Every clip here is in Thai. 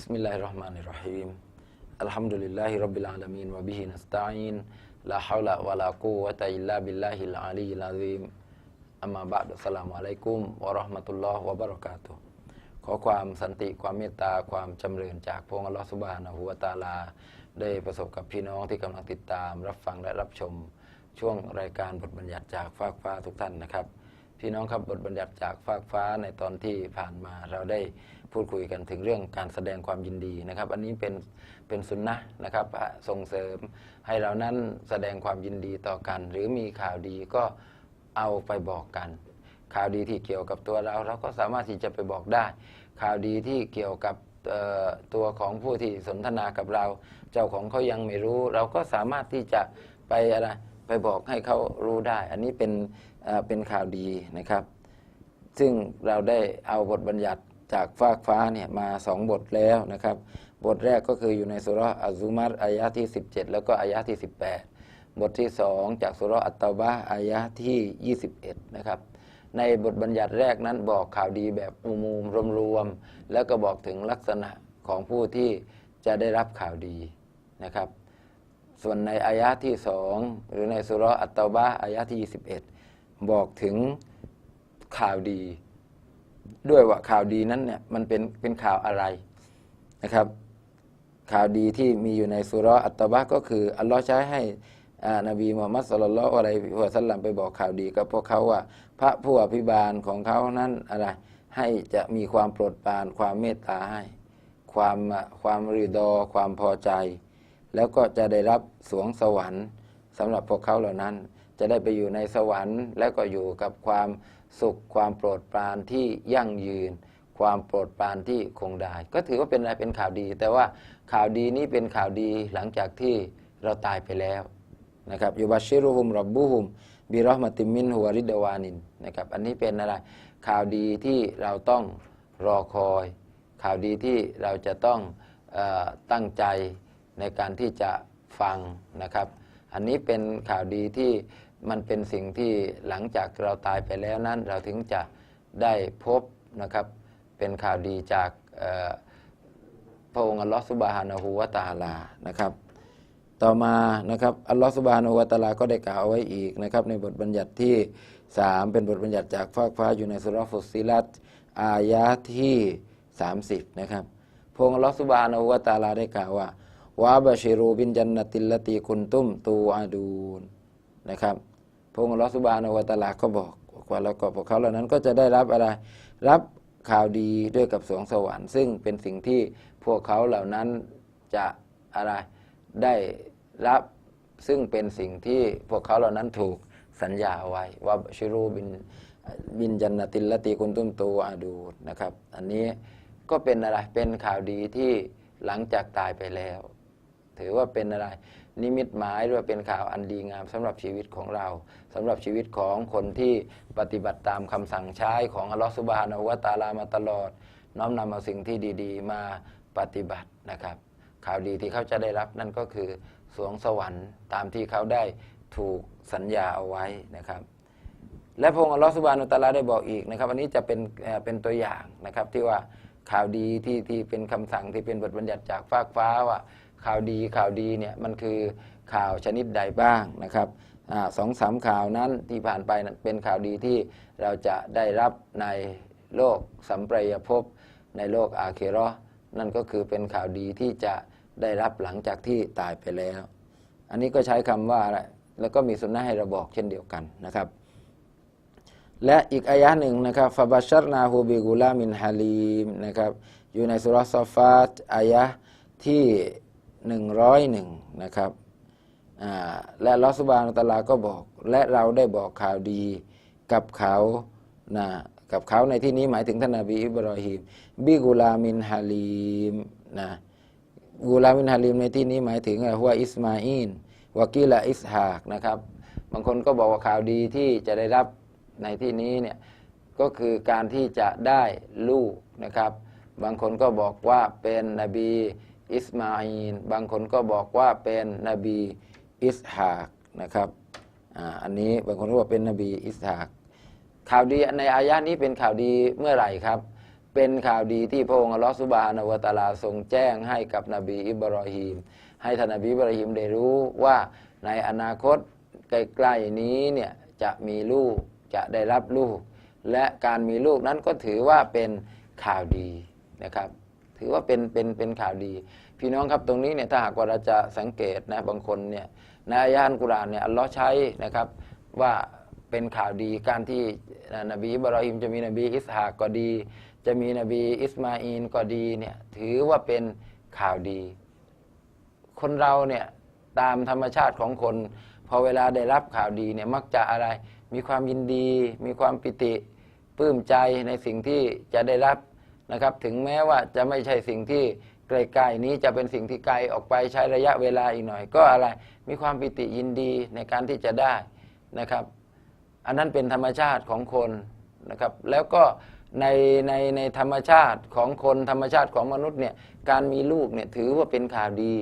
بسم الله الرحمن الرحيم الحمد لله رب العالمين وبه نستعين لا حول ولا قوة إلا بالله العلي العظيم أما بعد السلام عليكم ورحمة الله وبركاته ขอความสันติความเมตตาความจำเริญจากพระองค์อัลลอฮฺสุบฮานะฮูวตาลา ได้ประสบกับพี่น้องที่กำลังติดตาม รับฟังและรับชม ช่วงรายการบทบัญญัติจากฟากฟ้าทุกท่านนะครับ พี่น้องครับบทบัญญัติจากฟากฟ้าในตอนที่ผ่านมาเราได้ พูดคุยกันถึงเรื่องการแสดงความยินดีนะครับ อันนี้เป็นเป็นสุนนะนะครับส่งเสริมให้เรานั้นแสดงความยินดีต่อกัน หรือมีข่าวดีก็เอาไปบอกกัน ข่าวดีที่เกี่ยวกับตัวเรา เราก็สามารถที่จะไปบอกได้ ข่าวดีที่เกี่ยวกับตัวของผู้ที่สนทนากับเรา เจ้าของเขายังไม่รู้ เราก็สามารถที่จะไปอะไรไปบอกให้เขารู้ได้ อันนี้เป็นเอ่อเป็นข่าวดีนะครับ ซึ่งเราได้เอาบทบัญญัติ จากฟากฟ้าเนี่ยมาสองบทแล้วนะครับ บทแรกก็คืออยู่ในสุราะห์อัซซุมัรอายะที่ 17 แล้วก็อายะที่ 18 บทที่ 2 จากสุรอัตตาบะอายะที่ 21 นะครับในบทบัญญัติแรกนั้นบอกข่าวดีแบบอุมูมรวมๆแล้วก็บอกถึงลักษณะของผู้ที่จะได้รับข่าวดีนะครับ ส่วนในอายะที่สองหรือในสุรอัตตาบะอายะที่ 21 บอกถึงข่าวดี ด้วยว่าข่าวดีนั้นเนี่ยมันเป็นเป็นข่าวอะไรนะครับ ข่าวดีที่มีอยู่ในสุรอัตตบะก็คืออัลลอฮ์ใช้ให้นบีมุฮัมมัดสุลลัลอฮุอะลัวสัลลัมไปบอกข่าวดีกับพวกเขาว่า พระผู้อภิบาลของเขานั้นอะไรให้จะมีความโปรดปรานความเมตตาให้ ความความรีดอ ความพอใจ แล้วก็จะได้รับสวงสวรรค์สำหรับพวกเขาเหล่านั้น จะได้ไปอยู่ในสวรรค์ แล้วก็อยู่กับความ สุขความโปรดปรานที่ยั่งยืน ความโปรดปรานที่คงได้ ก็ถือว่าเป็นอะไรเป็นข่าวดี แต่ว่าข่าวดีนี้เป็นข่าวดีหลังจากที่เราตายไปแล้วนะครับยูบาชิรุฮุมรับบุฮุมบิรอห์มติมินฮุวาริดวานินนะครับอันนี้เป็นอะไรข่าวดีที่เราต้องรอคอย ข่าวดีที่เราจะต้องออตั้งใจในการที่จะฟังนะครับ อันนี้เป็นข่าวดีที่ มันเป็นสิ่งที่หลังจากเราตายไปแล้วนั้น เราถึงจะได้พบนะครับ เป็นข่าวดีจากพระองค์อัลลอฮฺสุบฮานะฮูวะตาลานะครับ ต่อมานะครับอัลลอฮฺสุบฮานะฮูวะตาลาก็ได้กล่าวเอาไว้อีกนะครับ ในบทบัญญัติที่ 3 เป็นบทบัญญัติจากฟากฟ้าอยู่ในสุรฟุสิลัตอายะที่ 30 นะครับพระองค์อัลลอฮฺสุบฮานะฮูวะตาลาได้กล่าวว่าวะบะชิรูบินจันนติลตีคุนตุมตูอาดูนนะครับ องค์อัลอสุบานะฮูวตาลาก็บอกว่าแล้วก็พวกเขาเหล่านั้นก็จะได้รับอะไรรับข่าวดีด้วยกับสวงสวรรค์ ซึ่งเป็นสิ่งที่พวกเขาเหล่านั้นจะอะไรได้รับซึ่งเป็นสิ่งที่พวกเขาเหล่านั้นถูกสัญญาไว้ว่าชิรูบินบินจันนติลตีกุนตุมตูอาดูนะครับอันนี้ก็เป็นอะไรเป็นข่าวดีที่หลังจากตายไปแล้ว ถือว่าเป็นอะไร นิมิตหมายหรือว่าเป็นข่าวอันดีงามสำหรับชีวิตของเราสำหรับชีวิตของคนที่ปฏิบัติตามคำสั่งใช้ของอัลลอฮฺสุบฮานาละตะอาลามาตลอด น้อมนำเอาสิ่งที่ดีๆ มาปฏิบัตินะครับ ข่าวดีที่เขาจะได้รับนั่นก็คือสวงสวรรค์ตามที่เขาได้ถูกสัญญาเอาไว้นะครับและพระองค์อัลลอฮฺสุบฮานุตะอาลาได้บอกอีกนะครับ อันนี้จะเป็นเป็นตัวอย่างนะครับที่ว่าข่าวดีที่ที่เป็นคำสั่งที่เป็นบทบัญญัติจากฟากฟ้าว่า ข่าวดีข่าวดีเนี่ยมันคือข่าวชนิดใดบ้างนะครับอสองสามข่าวนั้นที่ผ่านไปเป็นข่าวดีที่เราจะได้รับในโลกสัมปรายภพในโลกอาเคเรนั่นก็คือเป็นข่าวดีที่จะได้รับหลังจากที่ตายไปแล้ว อันนี้ก็ใช้คำว่าอะไรแล้วก็มีสุนนะให้เราบอกเช่นเดียวกันนะครับ และอีกอายะหนึ่งนะครับฟาบาชัรนาฮูบิกุลามินฮาลีมนะครับอยู่ในสุรษฟาตอายะที่ หนึ่งร้อยหนึ่งนะครับและลอสบานตลาก็บอก และเราได้บอกข่าวดีกับเขานะกับเขาในที่นี้หมายถึงท่านนบีอิบรอฮิมบิกุลามินฮาลีมนะกุลามินฮาลีมในที่นี้หมายถึงหัวอิสมาอินวากิลาอิสฮากนะครับบางคนก็บอกว่าข่าวดีที่จะได้รับในที่นี้เนี่ยก็คือการที่จะได้ลูกนะครับ บางคนก็บอกว่าเป็นนบี อิสมาอินบางคนก็บอกว่าเป็นนบีอิสฮากนะครับอันนี้บางคนก็บอกเป็นนบีอิสฮากข่าวดีในอายะนี้เป็นข่าวดีเมื่อไหร่ครับ เป็นข่าวดีที่พระองค์อัลลอฮฺสุบานาวตาลาทรงแจ้งให้กับนบีอิบรอฮีม ให้ท่านนบีอิบรอฮีมได้รู้ว่าในอนาคตใกล้ๆนี้เนี่ยจะมีลูกจะได้รับลูก และการมีลูกนั้นก็ถือว่าเป็นข่าวดีนะครับ ถือว่าเป็นเป็นเป็นข่าวดี พี่น้องครับตรงนี้เนี่ยถ้าหากว่าเราจะสังเกตนะบางคนเนี่ยในอายะห์อัลกุรานเนี่ยอัลลอฮ์ใช้นะครับว่าเป็นข่าวดีการที่นบีบรอฮิมจะมีนบีอิสฮากก็ดี จะมีนบีอิสมาอีนก็ดีเนี่ยถือว่าเป็นข่าวดี คนเราเนี่ยตามธรรมชาติของคน พอเวลาได้รับข่าวดีเนี่ยมักจะอะไรมีความยินดี มีความปิติปลื้มใจในสิ่งที่จะได้รับ นะครับ ถึงแม้ว่าจะไม่ใช่สิ่งที่ไกลๆนี้จะเป็นสิ่งที่ไกลออกไปใช้ระยะเวลาอีกหน่อย ก็อะไรมีความปิติยินดีในการที่จะได้นะครับ อันนั้นเป็นธรรมชาติของคนนะครับ แล้วก็ในในในธรรมชาติของคนธรรมชาติของมนุษย์เนี่ยการมีลูกเนี่ยถือว่าเป็นข่าวดี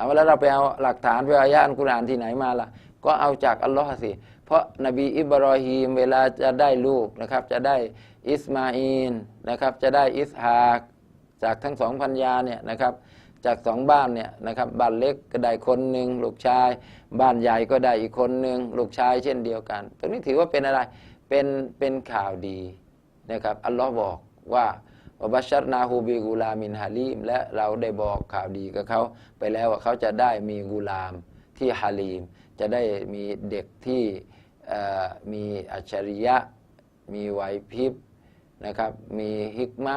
ามว่าแล้วเราไปเอาหลักฐานไปอายะอันกุรอานที่ไหนมาล่ะ ก็เอาจากอัลลอฮ์สิ เพราะนบีอิบรอฮีมเวลาจะได้ลูกนะครับ จะได้อิสมาอีนนะครับจะได้อิสฮากจากทั้งสองพันยาเนี่ยนะครับจากสองบ้านเนี่ยนะครับบ้านเล็กก็ได้คนหนึ่งลูกชาย บ้านใหญ่ก็ได้อีกคนหนึ่งลูกชายเช่นเดียวกัน ตรงนี้ถือว่าเป็นอะไรเป็นเป็นข่าวดีนะครับอัลลอฮ์บอกว่า อับัชชัรนาฮูบีกูลามินฮาลีมและเราได้บอกข่าวดีกับเขาไปแล้วว่าเขาจะได้มีกูลามที่ฮาลีม จะได้มีเด็กที่มีอัจฉริยะ มีไหวพริบนะครับมีฮิกมะ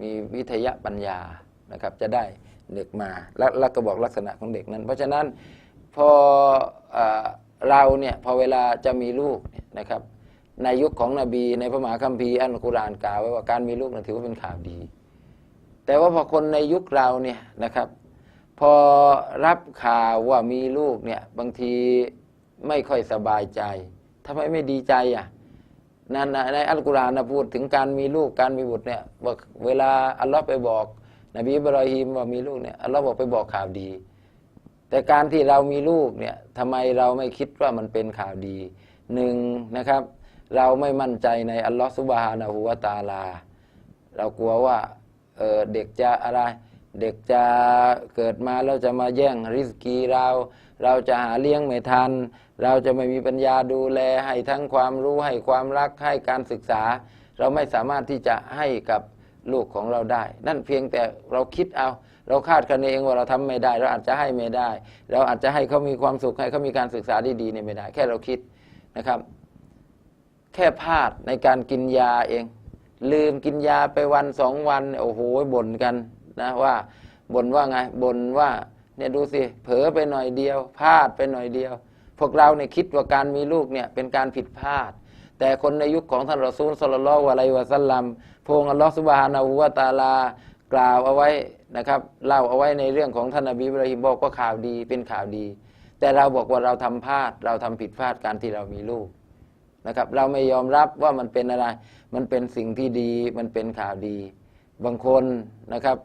มีวิทยาปัญญานะครับจะได้เด็กมาแล้วก็บอกลักษณะของเด็กนั้น เพราะฉะนั้นพอเอเราเนี่ยพอเวลาจะมีลูกนะครับ ในยุคของนบี ในพระมหาคัมภีร์อัลกุรอานกล่าวไว้ว่าการมีลูกนั้นถือว่าเป็นข่าวดี แต่ว่าพอคนในยุคเราเนี่ยนะครับ พอรับข่าวว่ามีลูกเนี่ยบางทีไม่ค่อยสบายใจทำไมไม่ดีใจอะนั่นนะในอัลกุรอานนะพูดถึงการมีลูกการมีบุตรเนี่ยบอกเวลาอัลลอฮ์ไปบอก นบีบรอฮีมว่ามีลูกเนี่ยอัลลอฮ์บอกไปบอกข่าวดี แต่การที่เรามีลูกเนี่ยทำไมเราไม่คิดว่ามันเป็นข่าวดีหนึ่งนะครับ เราไม่มั่นใจในอัลลอฮ์ซุบฮานะฮูวะตาลา เรากลัวว่าเเด็กจะอะไร เด็กจะเกิดมาแล้วจะมาแย่งริสกีเรา เราจะหาเลี้ยงไม่ทัน เราจะไม่มีปัญญาดูแลให้ทั้งความรู้ให้ความรักให้การศึกษา เราไม่สามารถที่จะให้กับลูกของเราได้ นั่นเพียงแต่เราคิดเอา เราคาดคะเนเองว่าเราทำไม่ได้ เราอาจจะให้ไม่ได้ เราอาจจะให้เขามีความสุขให้เขามีการศึกษาที่ดีเนี่ยไม่ได้ แค่เราคิดนะครับ แค่พลาดในการกินยาเอง ลืมกินยาไปวันสองวันโอ้โหบ่นกันนะว่าบ่นว่าไงบ่นว่าเนี่ยดูสิเผลอไปหน่อยเดียว พลาดไปหน่อยเดียว พวกเราเนี่ยคิดว่าการมีลูกเนี่ยเป็นการผิดพลาด แต่คนในยุคของท่านรอซูลสลลลอฮุอะลัยฮิวะสัลลัมพงอัลลอฮฺสุบฮานาหูวะตาลากล่าวเอาไว้นะครับเล่าเอาไว้ในเรื่องของท่านนบีอิบราฮิมบอกว่าข่าวดีเป็นข่าวดี แต่เราบอกว่าเราทำพลาดเราทำผิดพลาดการที่เรามีลูก นะครับ เราไม่ยอมรับว่ามันเป็นอะไร มันเป็นสิ่งที่ดี มันเป็นข่าวดี บางคนนะครับ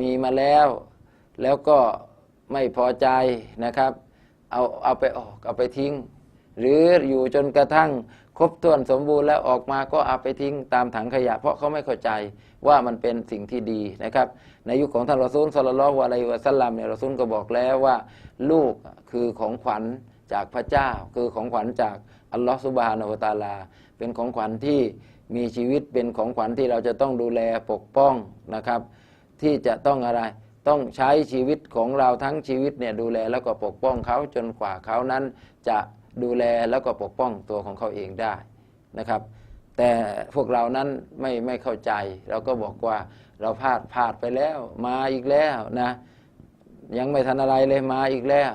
มีมาแล้ว แล้วก็ไม่พอใจนะครับ เอาเอาไปออกเอาไปทิ้ง หรืออยู่จนกระทั่งครบถ้วนสมบูรณ์แล้วออกมาก็เอาไปทิ้งตามถังขยะ เพราะเขาไม่เข้าใจว่ามันเป็นสิ่งที่ดีนะครับ ในยุคของท่านรอซูลสลลัลลอฮุอะลัยวะสัลลัมเนี่ยรอซูลก็บอกแล้วว่า ลูกคือของขวัญจากพระเจ้า คือของขวัญจาก อัลลอฮฺสุบฮานาอูตาลา เป็นของขวัญที่มีชีวิตเป็นของขวัญที่เราจะต้องดูแลปกป้องนะครับ ที่จะต้องอะไรต้องใช้ชีวิตของเราทั้งชีวิตเนี่ยดูแลแล้วก็ปกป้องเขาจนกว่าเขานั้นจะดูแลแล้วก็ปกป้องตัวของเขาเองได้นะครับ แต่พวกเรานั้นไม่ไม่เข้าใจ เราก็บอกว่าเราพลาดพลาดไปแล้วมาอีกแล้วนะยังไม่ทันอะไรเลยมาอีกแล้ว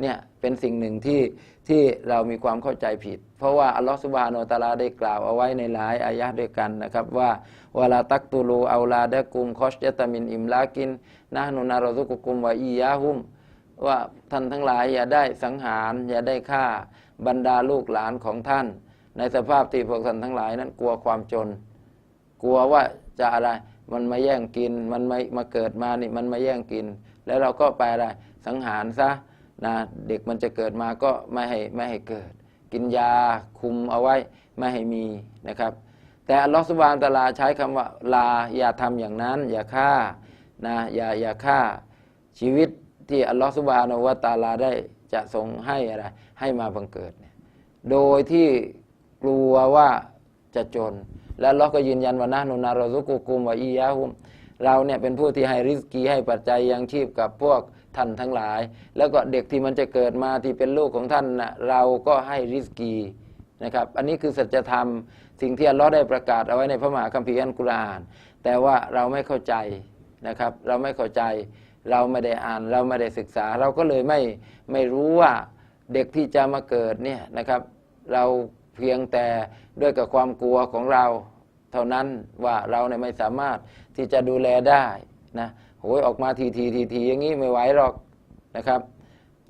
เนี่ยเป็นสิ่งหนึ่งที่ ที่เรามีความเข้าใจผิด เพราะว่าอัลลอฮฺสุบฮานาอัลตาลาได้กล่าวเอาไว้ในหลายอายะห์ด้วยกันนะครับ ว่าวลาตักตูลูเอาลาดะกุมคอชยะตามินอิมลากินนะนุนารซุกุกุมวะอียาฮุม ว่าท่านทั้งหลายอย่าได้สังหาร อย่าได้ฆ่าบรรดาลูกหลานของท่าน ในสภาพที่พวกท่านทั้งหลายนั้นกลัวความจน กลัวว่าจะอะไรมันมาแย่งกินมันมามาเกิดมานี่มันมาแย่งกิน แล้วเราก็ไปอะไรสังหารซะ นะเด็กมันจะเกิดมาก็ไม่ให้ไม่ให้เกิด กินยาคุมเอาไว้ไม่ให้มีนะครับ แต่อัลลอฮฺสุบานตะลาใช้คำว่าลาอย่าทำอย่างนั้น อย่าฆ่านะอย่าอย่าฆ่าชีวิตที่อัลลอฮฺสุบานวตะลาได้จะทรงให้อะไรให้มาบังเกิดเนี่ยโดยที่กลัวว่าจะจน และอัลอก็ยืนยันว่านะนุนารซุกุกุมวะอียะฮุมเราเนี่ยเป็นผู้ที่ให้ริสกีให้ปัจจัยยังชีพกับพวก ท่านทั้งหลาย แล้วก็เด็กที่มันจะเกิดมาที่เป็นลูกของท่านนะเราก็ให้ริสกีนะครับอันนี้คือสัจธรรมสิ่งที่อัลลอฮ์ได้ประกาศเอาไว้ในพระมหาคัมภีร์อัลกุรอาน แต่ว่าเราไม่เข้าใจนะครับเราไม่เข้าใจเราไม่ได้อ่านเราไม่ได้ศึกษา เราก็เลยไม่ไม่รู้ว่าเด็กที่จะมาเกิดเนี่ยนะครับ เราเพียงแต่ด้วยกับความกลัวของเรา เท่านั้นว่าเราเนี่ยไม่สามารถที่จะดูแลได้นะ โหยออกมาทีทีทีทีอย่างนี้ไม่ไหวหรอกนะครับ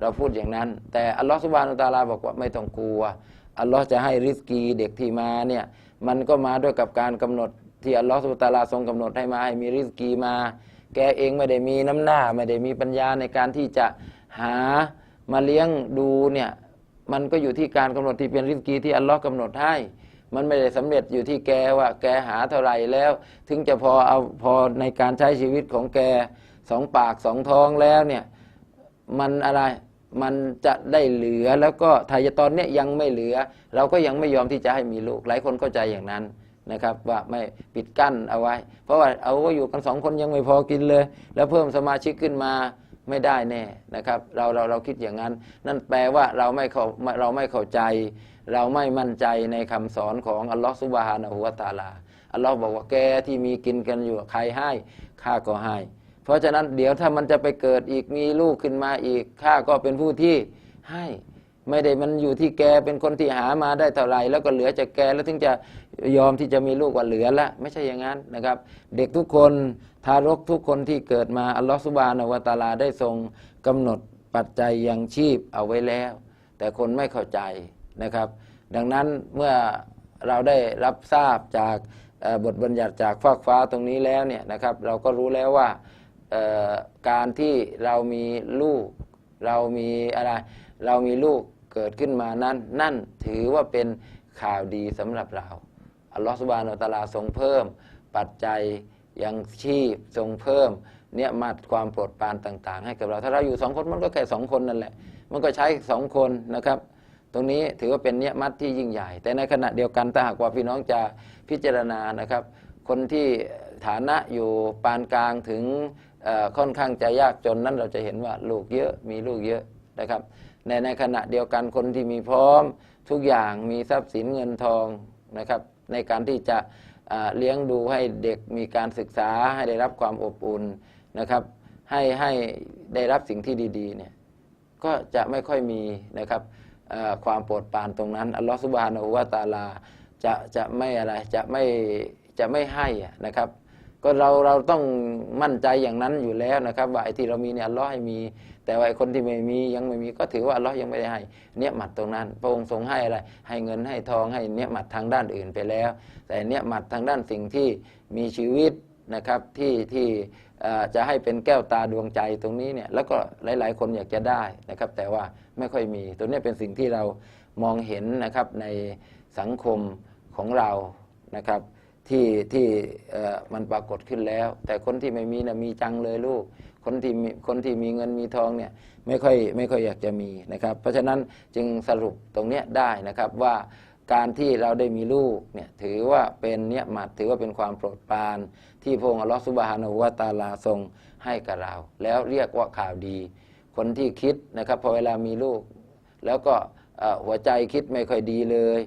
เราพูดอย่างนั้น แต่อัลลอฮฺสุบานุตาลาบอกว่าไม่ต้องกลัวอัลลอฮ์จะให้ริสกีเด็กที่มาเนี่ยมันก็มาด้วยกับการกำหนดที่อัลลอฮฺสุบานุตาลาทรงกำหนดให้มาให้มีริสกีมา แกเองไม่ได้มีน้ำหน้า ไม่ได้มีปัญญาในการที่จะหามาเลี้ยงดูเนี่ยมันก็อยู่ที่การกำหนดที่เป็นริสกีที่อัลลอฮ์กำหนดให้ มันไม่ได้สำเร็จอยู่ที่แกว่า แกหาเท่าไหร่แล้ว ถึงจะพอเอาพอในการใช้ชีวิตของแกสองปากสองท้องแล้วเนี่ยมันอะไรมันจะได้เหลือแล้วก็ทายตอนเนี้ยยังไม่เหลือ เราก็ยังไม่ยอมที่จะให้มีลูก หลายคนเข้าใจอย่างนั้นนะครับว่าไม่ปิดกั้นเอาไว้ เพราะว่าเอาไว้อยู่กันสองคนยังไม่พอกินเลย แล้วเพิ่มสมาชิกขึ้นมาไม่ได้แน่นะครับ เราเราเราคิดอย่างนั้น นั่นแปลว่าเราไม่เข้าเราไม่เข้าใจ เราไม่มั่นใจในคำสอนของอัลลอฮฺสุบฮานะฮุวาตาลา อัลลอฮ์บอกว่าแกที่มีกินกันอยู่ใครให้ข้าก็ให้ เพราะฉะนั้นเดี๋ยวถ้ามันจะไปเกิดอีกมีลูกขึ้นมาอีกข้าก็เป็นผู้ที่ให้ไม่ได้มันอยู่ที่แกเป็นคนที่หามาได้เท่าไรแล้วก็เหลือจากแกแล้วถึงจะยอมที่จะมีลูกว่าเหลือละไม่ใช่อย่างนั้นนะครับ เด็กทุกคนทารกทุกคนที่เกิดมาอัลลอฮฺสุบานวตาลาได้ทรงกำหนดปัจจัยยังชีพเอาไว้แล้ว แต่คนไม่เข้าใจ นะครับ ดังนั้นเมื่อเราได้รับทราบจากบทบัญญัติจากฟากฟ้าตรงนี้แล้วเนี่ยนะครับ เราก็รู้แล้วว่าการที่เรามีลูก เรามีอะไร เรามีลูกเกิดขึ้นมานั้น นั่นถือว่าเป็นข่าวดีสำหรับเราอัลลอฮฺสุบานอัตลาทรงเพิ่ม ปัจจัยยังชีพทรงเพิ่มเนี่ยมาดความโปรดปรานต่าง ๆ ให้กับเรา ถ้าเราอยู่สองคนมันก็แค่สองคนนั่นแหละ มันก็ใช้สองคนนะครับ ตรงนี้ถือว่าเป็นเนียมัดที่ยิ่งใหญ่ แต่ในขณะเดียวกันถ้าหากว่าพี่น้องจะพิจารณานะครับ คนที่ฐานะอยู่ปานกลางถึงค่อนข้างจะยากจนนั้นเราจะเห็นว่าลูกเยอะมีลูกเยอะนะครับในในขณะเดียวกันคนที่มีพร้อมทุกอย่างมีทรัพย์สินเงินทองนะครับ ในการที่จะเลี้ยงดูให้เด็กมีการศึกษาให้ได้รับความอบอุ่นนะครับ ให้ให้ได้รับสิ่งที่ดีๆเนี่ยก็จะไม่ค่อยมีนะครับ ความโปรดปรานตรงนั้น อัลลอฮฺสุบฮานาอูวาตาลาจะจะไม่อะไรจะไม่จะไม่ให้นะครับ ก็เราเราต้องมั่นใจอย่างนั้นอยู่แล้วนะครับ ว่าไอ้ที่เรามีเนี่ยอัลลอฮ์ให้มี แต่ว่าไอ้คนที่ไม่มียังไม่มีก็ถือว่าอัลลอฮ์ยังไม่ได้ให้ เนี่ยหมัดตรงนั้น พระองค์ทรงให้อะไร ให้เงินให้ทองให้เนี่ยหมัดทางด้านอื่นไปแล้ว แต่เนี่ยหมัดทางด้านสิ่งที่มีชีวิตนะครับที่ที่ จะให้เป็นแก้วตาดวงใจตรงนี้เนี่ยแล้วก็หลาย ๆ คนอยากจะได้นะครับ แต่ว่าไม่ค่อยมีตัวนี้เป็นสิ่งที่เรามองเห็นนะครับในสังคมของเรานะครับที่ที่มันปรากฏขึ้นแล้ว แต่คนที่ไม่มีนะมีจังเลยลูก คนที่มีคนที่มีเงินมีทองเนี่ยไม่ค่อยไม่ค่อยอยากจะมีนะครับ เพราะฉะนั้นจึงสรุปตรงนี้ได้นะครับว่า การที่เราได้มีลูกเนี่ยถือว่าเป็นเนี่ยมัดถือว่าเป็นความโปรดปราน ที่พระองค์อัลลอฮฺสุบฮานาหุวาตาลาทรงให้กับเรา แล้วเรียกว่าข่าวดี คนที่คิดนะครับพอเวลามีลูก แล้วก็หัวใจคิดไม่ค่อยดีเลย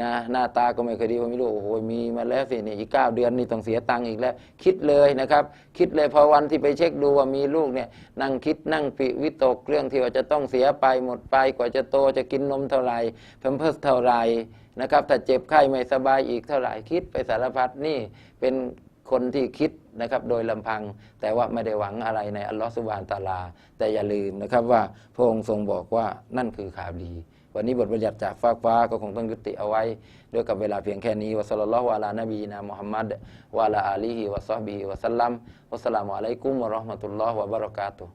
นะหน้าตาก็ไม่เคยดีพอมีลูกโอ้โหมีมาแล้วสิเนี่ยอีกเก้าเดือนนี่ต้องเสียตังค์อีกแล้ว คิดเลยนะครับ คิดเลยพอวันที่ไปเช็คดูว่ามีลูกเนี่ยนั่งคิดนั่งปิวิตกเรื่องที่ว่าจะต้องเสียไปหมดไปกว่าจะโตจะกินนมเท่าไหร่เพิ่มเพิ่มเท่าไหร่นะครับถ้าเจ็บไข้ไม่สบายอีกเท่าไหร่คิดไปสารพัดนี่เป็นคนที่คิดนะครับโดยลำพังแต่ว่าไม่ได้หวังอะไรในอัลลอฮฺสุบานตาลา แต่อย่าลืมนะครับว่าพระองค์ทรงบอกว่านั่นคือข่าวดี วันนี้บทบัญญัติจากฟากฟ้าก็คงต้องยุติเอาไว้ ด้วยกับเวลาเพียงแค่นี้วะสัลลัลลอฮุอะลานบีนามุฮัมมัดวะลาอาลีฮิวะซอฮบีวะสัลลัมวะสลามุอะลัยกุมวะราะห์มะตุลลอฮ์วะบะเราะกาตุฮ์